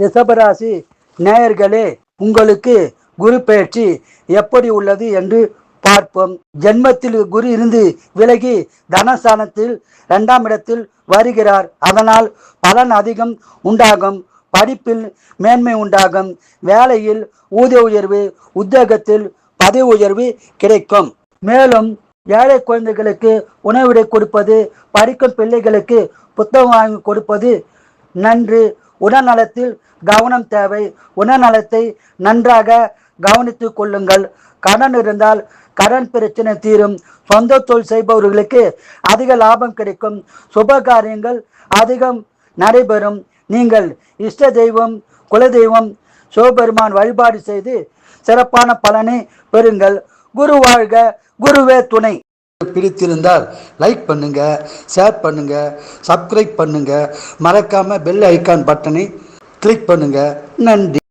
ரிஷபராசி நேயர்களே உங்களுக்கு குரு பயிற்சி எப்படி உள்ளது என்று பார்ப்போம். ஜென்மத்தில் குரு இருந்து விலகி தனஸ்தானத்தில் இரண்டாம் இடத்தில் வருகிறார். அதனால் பலன் அதிகம் உண்டாகும். படிப்பில் மேன்மை உண்டாகும். வேலையில் ஊதிய உயர்வு உத்தியோகத்தில் பதவி உயர்வு கிடைக்கும். மேலும் ஏழை குழந்தைகளுக்கு உணவிடை கொடுப்பது படிக்கும் பிள்ளைகளுக்கு புத்தகம் வாங்கி கொடுப்பது நன்று. உடல்நலத்தில் கவனம் தேவை. உடல்நலத்தை நன்றாக கவனித்துக் கொள்ளுங்கள். கடன் இருந்தால் கடன் பிரச்சனை தீரும். சொந்த தொழில் செய்பவர்களுக்கு அதிக லாபம் கிடைக்கும். சுப காரியங்கள் அதிகம் நடைபெறும். நீங்கள் இஷ்ட தெய்வம் குலதெய்வம் சிவபெருமான் வழிபாடு செய்து சிறப்பான பலனை பெறுங்கள். குரு வாழ்க குருவே துணை. பிடித்திருந்தால் லைக் பண்ணுங்க ஷேர் பண்ணுங்க சப்ஸ்கிரைப் பண்ணுங்க. மறக்காம பெல் ஐக்கான் பட்டனை கிளிக் பண்ணுங்க. நன்றி.